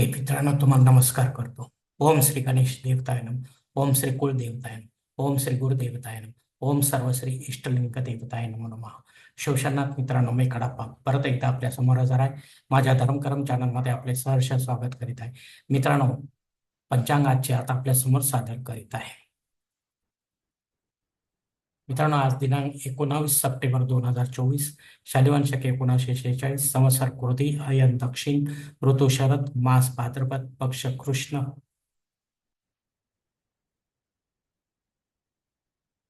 हे मित्रांनो तुम्हाला नमस्कार करतो. ओम श्री गणेश देवतायनम ओम श्री कुल देवतायनम ओम श्री गुरुदेवतायनम ओम सर्व श्री इष्टलिंग देवताय म्हणून शिवशनाथ मित्रांनो मी कडाप्पा परत एकदा आपल्यासमोर हजर आहे. माझ्या धर्मकरम चॅनलमध्ये आपले सहर्ष स्वागत करीत आहे. मित्रांनो पंचांगाचे आता आपल्यासमोर सादर करीत आहे. मित्रांनो आज दिनांक एकोणावीस सप्टेंबर दोन हजार चोवीस शालिवंशक शके एकोणीसशे शेहेचाळीस संवत्सर कृती अयन दक्षिण ऋतू शरद मास भाद्रपद पक्ष कृष्ण.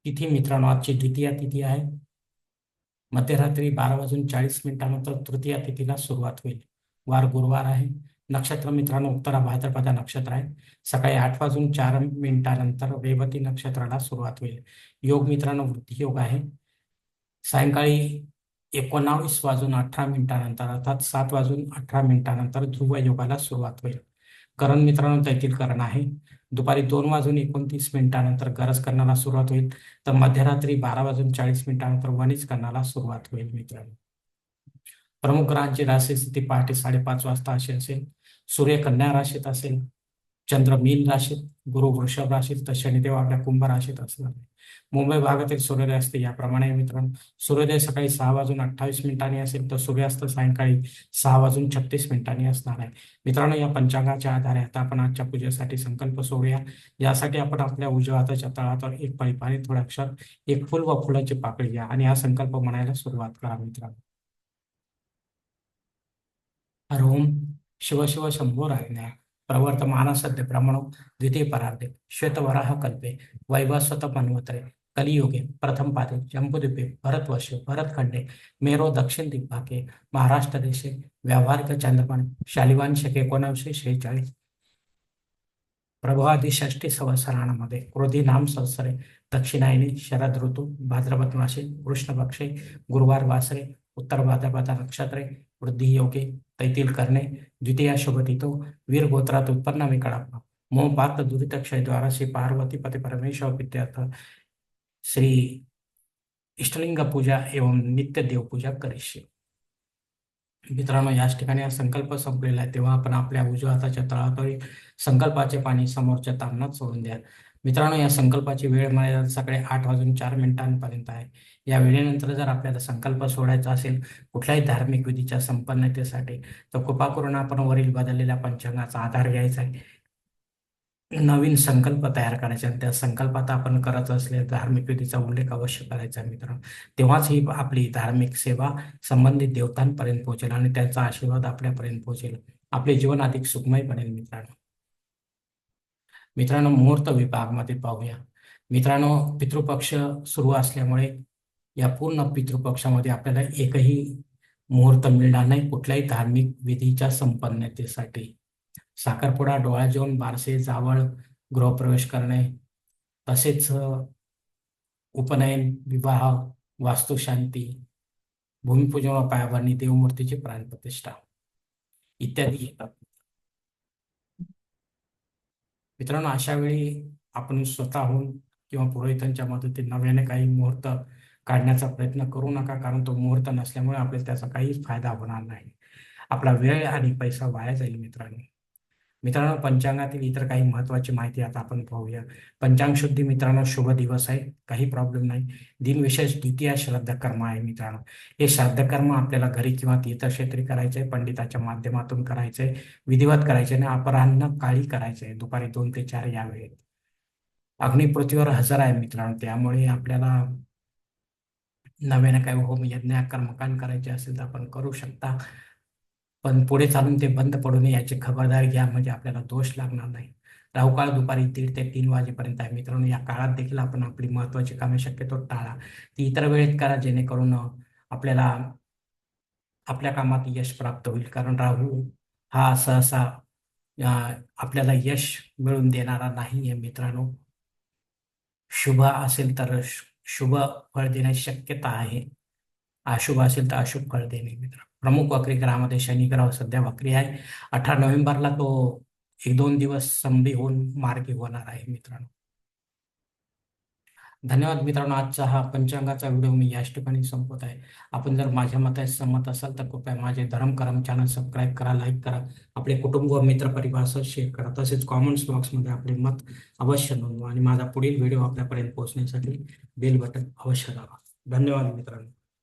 तिथी मित्रांनो आजची द्वितीय तिथी आहे. मध्यरात्री बारा वाजून चाळीस मिनिटानंतर तृतीय तिथीला सुरुवात होईल. वार गुरुवार आहे. नक्षत्र मित्रांनो उत्तरा भाद्रपदा नक्षत्र आहे. सकाळी आठ वाजून चार मिनिटानंतर रेवती नक्षत्राला सुरुवात होईल. योग मित्रांनो वृद्धी योग आहे. सायंकाळी एकोणावीस वाजून अठरा मिनिटानंतर अर्थात सात वाजून अठरा मिनिटानंतर ध्रुव योगाला सुरुवात होईल. करण मित्रांनो तैतील करण आहे. दुपारी दोन वाजून एकोणतीस मिनिटानंतर गरज करण्याला सुरुवात होईल. तर मध्यरात्री बारा वाजून चाळीस मिनिटानंतर वणीच करण्याला सुरुवात होईल मित्रांनो. प्रमुख ग्रहांची राशी स्थिती पहाटे साडेपाच वाजता अशी असेल. सूर्य कन्या राशीत असेल चंद्र मीन राशीत गुरु वृषभ राशीत तर शनिदेव आपल्या कुंभ राशीत असणार मुंबई भागातील सूर्योदय असते याप्रमाणे मित्रांनो. सूर्योदय सकाळी सहा वाजून अठ्ठावीस मिनिटांनी असेल तर सूर्यास्त सायंकाळी सहा वाजून छत्तीस मिनिटांनी असणार आहे. मित्रांनो या पंचांगाच्या आधारे आता आपण आजच्या पूजेसाठी संकल्प सोडूया. यासाठी आपण आपल्या उजव्या हाताच्या तळावर एक पळी पाणी अक्षर एक फुल व फुलाची पाकळी घ्या आणि हा संकल्प म्हणायला सुरुवात करा मित्रांनो. हरोम शिव शंभो राज्ञा प्रवर्तमान सद्य ब्रह्मणो द्वितीय परार्धे। श्वेतवराह कल्पे। वैवस्वत मन्वतरे कलियुगे। प्रथम पादे। जम्बुद्वीपे भरतवर्षे। भरतखंडे मेरो दक्षिण दिग्भागे। महाराष्ट्र देशे। व्यावहारिक चंद्रमण। शालिवान एकोणविशे एकोणीसशे शेहेचाळीस। प्रभावादी षष्टी संवत्सरामध्ये क्रोधी नाम संवत्सरे। दक्षिणायनी शरद ऋतू। भाद्रपद मासे। कृष्णपक्षे गुरुवार वासरे। उत्तर भाद्रपद नक्षत्रे। वृद्धी तैतील करणे द्वितीय शुभतितो वीर गोत्रात उत्पन्न विकळाप्पा मोह पात्र दुरित क्षय द्वारा श्री पार्वती पती परमेश्वर विद्यार्थ श्री इष्टलिंग पूजा एवं नित्य देवपूजा करीशी मित्रांनो याच ठिकाणी हा संकल्प संपलेला आहे तेव्हा आपण आपल्या उजव्या हाताच्या तळातळी संकल्पाचे पाणी समोरच्या तामणात सोडून द्या। मित्रांनो या संकल्पाची वेळ मर्यादा सकाळी आठ वाजून चार मिनिटांपर्यंत आहे. या वेळेनंतर जर आपल्याला संकल्प सोडायचा असेल कुठल्याही धार्मिक विधीच्या संपन्नतेसाठी तर कृपा करून आपण वरील बदललेल्या पंचांगाचा आधार घ्यायचा आहे. नवीन संकल्प तयार करायचे आणि त्या संकल्पात आपण करत असलेल्या धार्मिक विधीचा उल्लेख अवश्य करायचा मित्रांनो. तेव्हाच ही आपली धार्मिक सेवा संबंधित देवतांपर्यंत पोहोचेल आणि त्यांचा आशीर्वाद आपल्यापर्यंत पोहोचेल. आपले जीवन अधिक सुखमय बनेल मित्रांनो. मित्रांनो मुहूर्त विभागमध्ये पाहूया. मित्रांनो पितृपक्ष सुरू असल्यामुळे या पूर्ण पितृपक्षामध्ये आपल्याला एकही मुहूर्त मिळणार नाही कुठल्याही धार्मिक विधीच्या संपन्नतेसाठी. साखरपुडा डोळा जेवण बारसे जावळ गृहप्रवेश करणे तसेच उपनयन विवाह वास्तुशांती भूमिपूजन व पायाभरणी देवमूर्तीची प्राणप्रतिष्ठा इत्यादी. येतात मित्रांनो अशा वेळी आपण स्वतःहून किंवा पुरोहितांच्या मदतीने नव्याने काही मुहूर्त काढण्याचा प्रयत्न करू नका कारण तो मुहूर्त नसल्यामुळे आपल्याला त्याचा काहीच फायदा होणार नाही. आपला वेळ आणि पैसा वाया जाईल मित्रांनो. मित्रांनो पंचांगातील इतर काही महत्वाची माहिती आता आपण पाहूया. पंचांग शुद्धी मित्रांनो शुभ दिवस आहे. काही प्रॉब्लेम नाही. दिनविशेष द्वितीय श्राद्ध कर्म आहे मित्रांनो. हे श्राद्ध कर्म आपल्याला घरी किंवा तीर्थक्षेत्री करायचे पंडिताच्या माध्यमातून करायचे विधिवत करायचे आणि अपराह्न काळी करायचे दुपारी दोन ते चार या वेळेत. अग्निपृथ्वीवर हजर आहे मित्रांनो. त्यामुळे आपल्याला नव्याने काही होम यज्ञ कर्मकांड करायचे असेल तर आपण करू शकता. पण पुढे चालून ते बंद पडू नये याची खबरदारी घ्या म्हणजे आपल्याला दोष लागणार नाही. राहुकाळ दुपारी दीड ते तीन वाजेपर्यंत आहे. मित्रांनो या काळात देखील आपण आपली महत्वाची कामे शक्यतो टाळा. ती इतर वेळेत करा जेणेकरून आपल्याला आपल्या कामात यश प्राप्त होईल. कारण राहू हा सहसा आपल्याला यश मिळून देणारा नाही आहे मित्रांनो. शुभ असेल तर शुभ फळ देण्याची शक्यता आहे. अशुभ असेल तर अशुभ फळ देणे मित्रांनो. प्रमुख वक्री ग्रहामध्ये शनी ग्रह सध्या वक्री आहे. अठरा नोव्हेंबरला तो एक दोन दिवस संभी होऊन मार्गी होणार आहे मित्रांनो. धन्यवाद मित्रांनो. आजचा हा पंचांगाचा व्हिडिओ मी याच ठिकाणी संपवत आहे. आपण जर माझ्या मतात सहमत असाल तर कृपया माझे धर्म करम चॅनल सबस्क्राईब करा लाईक करा. आपले कुटुंब व मित्र परिवारासह शेअर करा. तसेच कॉमेंट्स बॉक्समध्ये आपले मत अवश्य नोंदवा आणि माझा पुढील व्हिडिओ आपल्यापर्यंत पोहोचण्यासाठी बेल बटन अवश्य दाबा. धन्यवाद मित्रांनो.